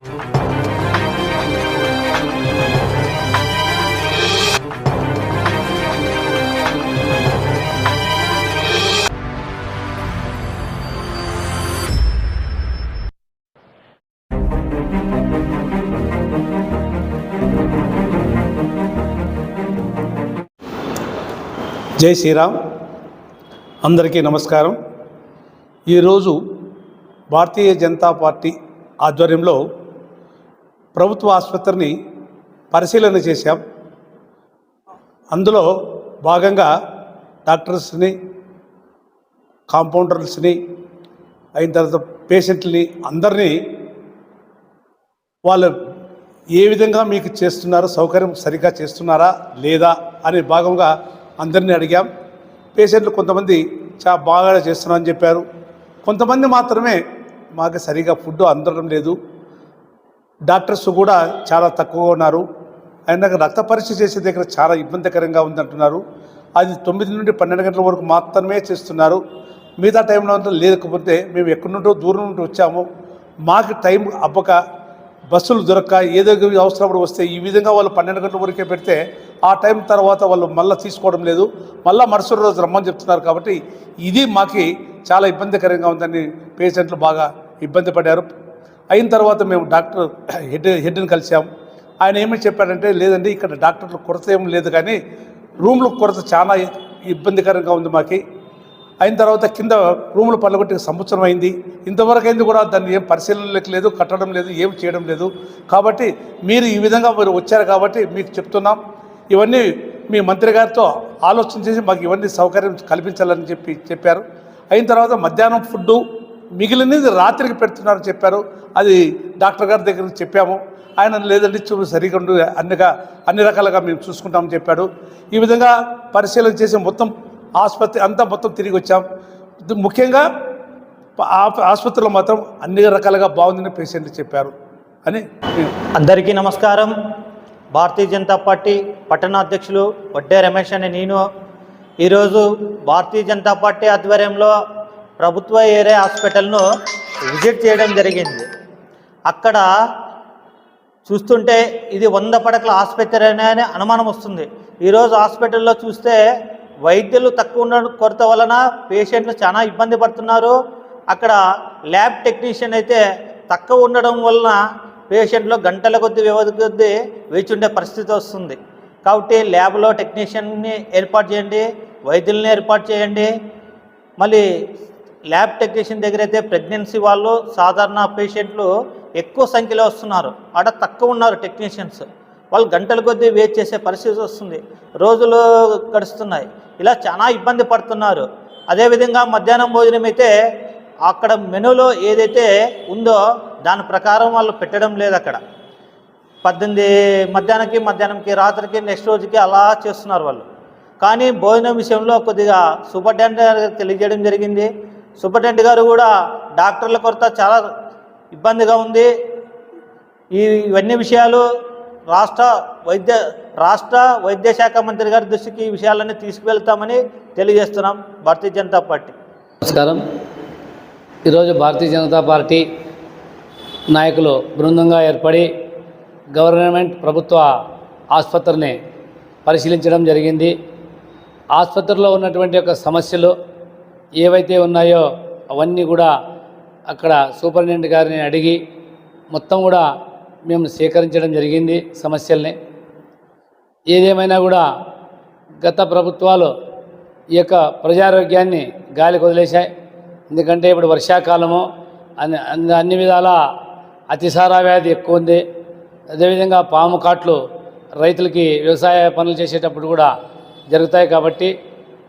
జై శ్రీరామ్. అందరికీ నమస్కారం. ఈరోజు భారతీయ జనతా పార్టీ ఆధ్వర్యంలో ప్రభుత్వ ఆసుపత్రిని పరిశీలన చేశాం. అందులో భాగంగా డాక్టర్స్ని కాంపౌండర్స్ని అయిన తర్వాత పేషెంట్ని అందరినీ వాళ్ళు ఏ విధంగా మీకు చేస్తున్నారో సౌకర్యం సరిగ్గా చేస్తున్నారా లేదా అనే భాగంగా అందరినీ అడిగాం. పేషెంట్లు కొంతమంది చాలా బాగా చేస్తున్నారని చెప్పారు. కొంతమంది మాత్రమే మాకు సరిగా ఫుడ్ అందడం లేదు. డాక్టర్స్ కూడా చాలా తక్కువగా ఉన్నారు. అయినా రక్త పరీక్ష చేసే దగ్గర చాలా ఇబ్బందికరంగా ఉందంటున్నారు. అది తొమ్మిది నుండి పన్నెండు గంటల వరకు మాత్రమే చేస్తున్నారు. మిగతా టైంలో అంతా లేకపోతే మేము ఎక్కడి నుండో దూరం నుండి వచ్చాము. మాకు టైం అవ్వక బస్సులు దొరక్క ఏదో ఒక అవసరం వస్తే ఈ విధంగా వాళ్ళు పన్నెండు గంటల వరకే పెడితే ఆ టైం తర్వాత వాళ్ళు మళ్ళీ తీసుకోవడం లేదు. మళ్ళీ మరుసటి రోజు రమ్మని చెప్తున్నారు కాబట్టి ఇది మాకి చాలా ఇబ్బందికరంగా ఉందని పేషెంట్లు బాగా ఇబ్బంది పడ్డారు. అయిన తర్వాత మేము డాక్టర్ హెడ్ హెడ్ని కలిసాం ఆయన ఏమని చెప్పాడంటే లేదండి ఇక్కడ డాక్టర్లు కొరత ఏం లేదు కానీ రూమ్ల కొరత చాలా ఇబ్బందికరంగా ఉంది మాకి. అయిన తర్వాత కింద రూములు పనులగొట్టి సంవత్సరం అయింది. ఇంతవరకు అయింది కూడా దాన్ని ఏం పరిశీలనలకు లేదు కట్టడం లేదు ఏం చేయడం లేదు. కాబట్టి మీరు ఈ విధంగా మీరు వచ్చారు కాబట్టి మీకు చెప్తున్నాం. ఇవన్నీ మీ మంత్రి గారితో ఆలోచన చేసి మాకు ఇవన్నీ సౌకర్యం కల్పించాలని చెప్పి చెప్పారు. అయిన తర్వాత మధ్యాహ్నం ఫుడ్డు మిగిలినది రాత్రికి పెడుతున్నారని చెప్పారు. అది డాక్టర్ గారి దగ్గర చెప్పాము. ఆయన లేదండి చూ సరిగా ఉండు అన్నిగా అన్ని రకాలుగా మేము చూసుకుంటామని చెప్పాడు. ఈ విధంగా పరిశీలన చేసి మొత్తం ఆసుపత్రి అంతా మొత్తం తిరిగి వచ్చాం. ముఖ్యంగా ఆ- ఆసుపత్రిలో మాత్రం అన్ని రకాలుగా బాగుందని పేషెంట్లు చెప్పారు అని అందరికీ నమస్కారం. భారతీయ జనతా పార్టీ పట్టణాధ్యక్షులు వడ్డే రమేష్ అనే నేను. ఈరోజు భారతీయ జనతా పార్టీ ఆధ్వర్యంలో ప్రభుత్వ ఏరియా హాస్పిటల్ను విజిట్ చేయడం జరిగింది. అక్కడ చూస్తుంటే ఇది వంద పడకల ఆసుపత్రి అనే అనుమానం వస్తుంది. ఈరోజు హాస్పిటల్లో చూస్తే వైద్యులు తక్కువ ఉన్న కొరత వలన పేషెంట్లు చాలా ఇబ్బంది పడుతున్నారు. అక్కడ ల్యాబ్ టెక్నీషియన్ అయితే తక్కువ ఉండడం వలన పేషెంట్లు గంటల కొద్ది వ్యవధి కొద్ది వేచి ఉండే పరిస్థితి వస్తుంది. కాబట్టి ల్యాబ్లో టెక్నీషియన్ని ఏర్పాటు చేయండి వైద్యుల్ని ఏర్పాటు చేయండి. మళ్ళీ ల్యాబ్ టెక్నీషియన్ దగ్గర అయితే ప్రెగ్నెన్సీ వాళ్ళు సాధారణ పేషెంట్లు ఎక్కువ సంఖ్యలో వస్తున్నారు. ఆడ తక్కువ ఉన్నారు టెక్నీషియన్స్. వాళ్ళు గంటల కొద్దీ వెయిట్ చేసే పరిస్థితి వస్తుంది. రోజులు గడుస్తున్నాయి. ఇలా చాలా ఇబ్బంది పడుతున్నారు. అదేవిధంగా మధ్యాహ్నం భోజనం అయితే అక్కడ మెనూలో ఏదైతే ఉందో దాని ప్రకారం వాళ్ళు పెట్టడం లేదు అక్కడ. పద్దెనిమిది మధ్యాహ్నంకి మధ్యాహ్నంకి రాత్రికి నెక్స్ట్ రోజుకి అలా చేస్తున్నారు వాళ్ళు. కానీ భోజనం విషయంలో కొద్దిగా సూపరింటెండెంట్ గారికి తెలియజేయడం జరిగింది. సూపరింటెండెంట్ గారు కూడా డాక్టర్ల కొరత చాలా ఇబ్బందిగా ఉంది. ఈ ఇవన్నీ విషయాలు రాష్ట్ర వైద్య రాష్ట్ర వైద్య శాఖ మంత్రి గారి దృష్టికి ఈ విషయాలన్నీ తీసుకువెళ్తామని తెలియజేస్తున్నాం భారతీయ జనతా పార్టీ. నమస్కారం. ఈరోజు భారతీయ జనతా పార్టీ నాయకులు బృందంగా ఏర్పడి గవర్నమెంట్ ప్రభుత్వ ఆసుపత్రిని పరిశీలించడం జరిగింది. ఆసుపత్రిలో ఉన్నటువంటి యొక్క సమస్యలు ఏవైతే ఉన్నాయో అవన్నీ కూడా అక్కడ సూపరింటెండెంట్ గారిని అడిగి మొత్తం కూడా మేము సేకరించడం జరిగింది సమస్యల్ని. ఏదేమైనా కూడా గత ప్రభుత్వాలు ఈ యొక్క ప్రజారోగ్యాన్ని గాలి వదిలేశాయి. ఎందుకంటే ఇప్పుడు వర్షాకాలము అన్ని అన్ని అన్ని విధాల అతిసార వ్యాధి ఎక్కువ ఉంది. అదేవిధంగా పాము కాట్లు రైతులకి వ్యవసాయ పనులు చేసేటప్పుడు కూడా జరుగుతాయి కాబట్టి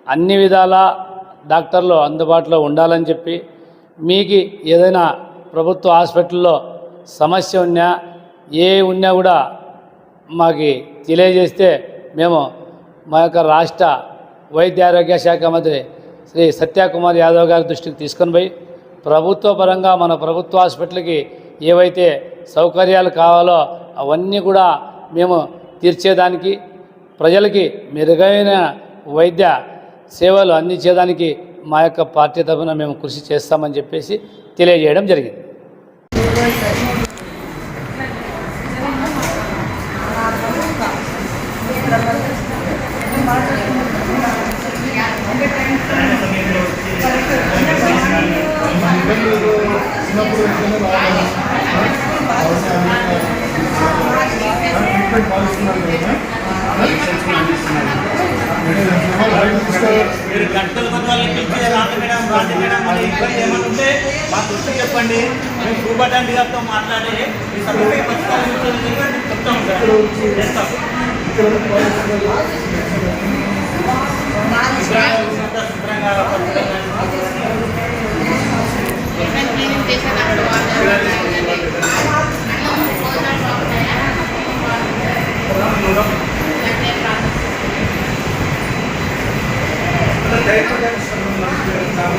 అన్ని విధాల డాక్టర్లు అందుబాటులో ఉండాలని చెప్పి మీకు ఏదైనా ప్రభుత్వ హాస్పిటల్లో సమస్య ఉన్నా ఏ ఉన్నా కూడా మాకు తెలియజేస్తే మేము మా యొక్క రాష్ట్ర వైద్య ఆరోగ్య శాఖ మంత్రి శ్రీ సత్యకుమార్ యాదవ్ గారి దృష్టికి తీసుకొని పోయి ప్రభుత్వ పరంగా మన ప్రభుత్వ హాస్పిటల్కి ఏవైతే సౌకర్యాలు కావాలో అవన్నీ కూడా మేము తీర్చేదానికి ప్రజలకి మెరుగైన వైద్య సేవలు అందించేదానికి మా యొక్క పార్టీ తరఫున మేము కృషి చేస్తామని చెప్పేసి తెలియజేయడం జరిగింది. చిన్నప్పుడు పాలిస్తున్నారు కదా మీరు గంటల పిలిచి రాండి మేడం మేడం అని ఇబ్బంది ఏమైనా ఉంటే మా దృష్టి చెప్పండి. మేము సూపర్టెండెంట్ గారితో మాట్లాడి ఈ సమస్య పరిష్కారం చేయాలని చెప్తాం సార్. చేస్తాం. శుభ్రంగా శుభ్రంగా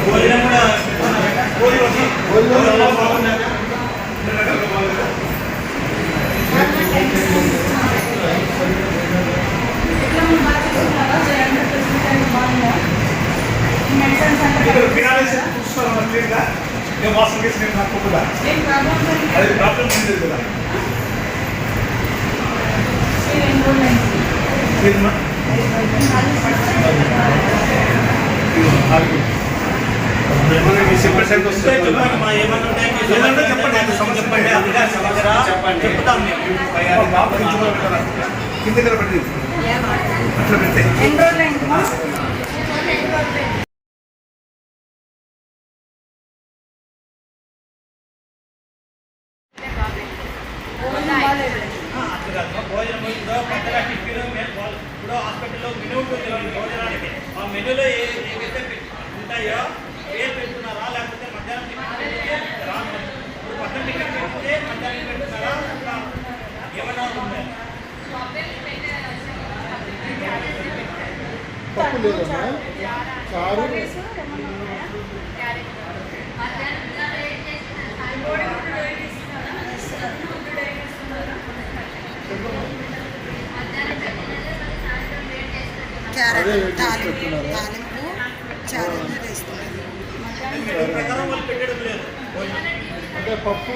భోజనం కూడా భోజనం క్లియర్గా నేను వాసన కేసు నేను నాకు కూడా అది ప్రాబ్లం లేదు కదా ఏదమ్మా? ఏమన్నా మీ చెప్పండి సార్ వస్తే చెప్పండి మా ఏమన్నా ఉంటే మీ ఏదన్నా సమస్య చెప్పండి. సమస్య చెప్పండి. చెప్పండి. సమస్య చెప్తాం కింద అట్లా పెడితే భోజనం ఇప్పుడు వాళ్ళు- ఇప్పుడు హాస్పిటల్లో మెనూ భోజనానికి. ఆ మెనూలో ఏ ఏవైతే ఉంటాయో ఏ పెడుతున్నారా లేకపోతే మధ్యాహ్నం ఇప్పుడు పక్కన టిఫిన్ పెడితే మధ్యాహ్నం పెడుతున్నారా ఇంకా ఏమన్నా లేదమ్మా చారు? అదే క్యారెట్ తాలింపు? తాలింపు చారు వేస్తున్నారు అంటే పప్పు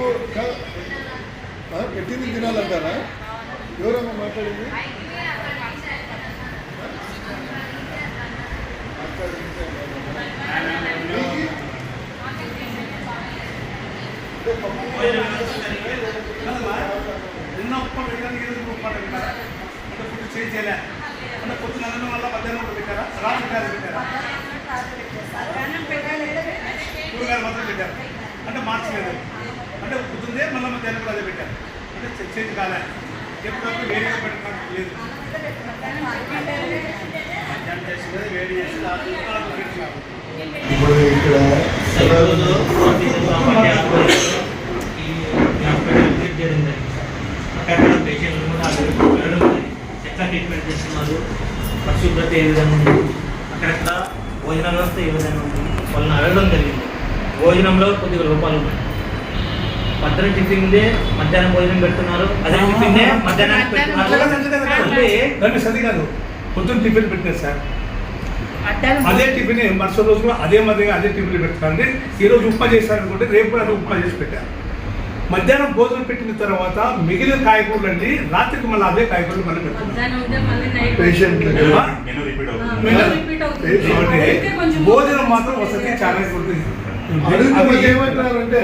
పెట్టింది తినాలంటారా? ఎవరమ్మా మాట్లాడింది? నిన్న ఈరోజు ఉప్మా పెట్టారా? అంటే ఫుడ్ చేంజ్ చేయలే. పొద్దున అన్నం వల్ల మధ్యాహ్నం కూడా పెట్టారా? రాత్రి కాదు పెట్టారా? కూరగాయలు మాత్రం పెట్టారు. అంటే మార్చలేదు అంటే పొద్దుందే మళ్ళీ మధ్యాహ్నం కూడా అదే పెట్టారు. అంటే చే- చేంజ్ కాలే. ఎప్పటికప్పుడు వేడిగా పెట్టడానికి లేదు ఇప్పుడు ఇక్కడ ఈరోజు పార్టీ ఆధ్వర్యంలో ఈ హాస్పిటల్ విజిట్ చేయడం జరిగింది అక్కడ పేషెంట్లు కూడా అక్కడికి వెళ్ళడం జరిగింది ఎట్లా ట్రీట్మెంట్ చేస్తున్నారు. పరిశుభ్రత ఏ విధంగా ఉంది? అక్కడక్కడ భోజన వ్యవస్థ ఏ విధంగా ఉంది? వాళ్ళని అడగడం జరిగింది. భోజనంలో కొద్దిగా లోపాలు ఉన్నాయి. మధ్యాహ్నం టిఫిన్దే మధ్యాహ్నం భోజనం పెడుతున్నారు. అదే టిఫిన్నే మధ్యాహ్నం పెడుతున్నారు. కాదు. పొద్దున్న టిఫిన్ పెట్టారు సార్. అదే టిఫిన్ మరుసటి రోజు కూడా అదే మాదిరిగా అదే టిఫిన్ పెడతారండి. ఈ రోజు ఉప్మా చేశారు అనుకుంటే రేపు కూడా అదే ఉప్మా చేసి పెట్టారు. మధ్యాహ్నం భోజనం పెట్టిన తర్వాత మిగిలిన కాయగూరలు అండి రాత్రికి మళ్ళీ అదే కాయగూరలు మళ్ళీ కాబట్టి భోజనం మాత్రం వసతి చాలా ఏమంటున్నారంటే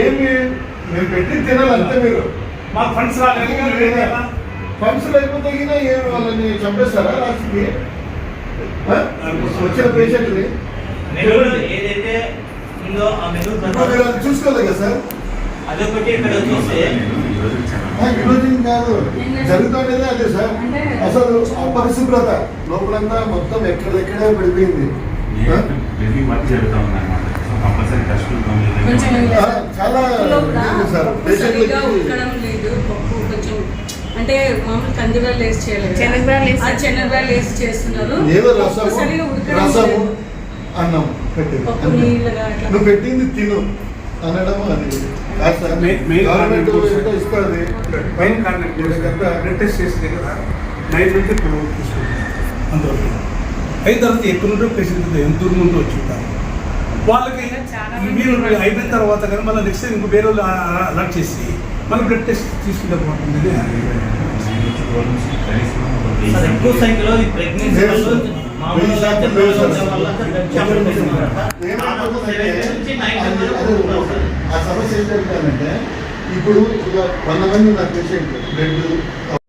ఏమి మేము పెట్టి తినాలంటే మీరు. మాకు ఫండ్స్ రాలేదు? ఫండ్స్ లేకపోతే ఏమి వాళ్ళని చంపేస్తారా ఆ? వచ్చిన పేషెంట్ని ఏదైతే చూసుకోలేదు కదా సార్? అదొకటి ఇక్కడ చూస్తే ఆ, విరోధం కాదు. జరుగుతుండేదే అదే సార్. అసలు అపరిశుభ్రత లోపలంతా మొత్తం ఎక్కడెక్కడే పడిపోయింది. చాలా సార్. అంటే మామూలు కందిబ్రాలు వేసి చేయలేదు వేసి చేస్తున్నారు. ఏదో రసము రసము. అన్నం పెట్టింది. నువ్వు పెట్టింది తిను. అనడం అది. గవర్నమెంట్ ఇస్తుంది? పైన కారణం ఏంటంటే బ్లడ్ టెస్ట్ చేసింది కదా. నైట్ నుంచి ఇప్పుడు తీసుకుంటాం అందువల్ల అయిన తర్వాత ఎక్కడి నుండో పేషెంట్ ఎంత దూరం నుండి వచ్చి ఉంటారు. వాళ్ళకి మీరు అయిపోయిన తర్వాత కానీ మళ్ళీ నెక్స్ట్ ఇంకో వేరే వాళ్ళు అలర్ట్ చేసి మళ్ళీ బ్లడ్ టెస్ట్ తీసుకుంటే బాగుంటుంది ఎక్కువ సంఖ్యలో ప్రెగ్నెన్సీ ఆ సమస్య ఏంటంటే ఇప్పుడు ఇక వంద మంది ఉన్న పేషెంట్ బ్లడ్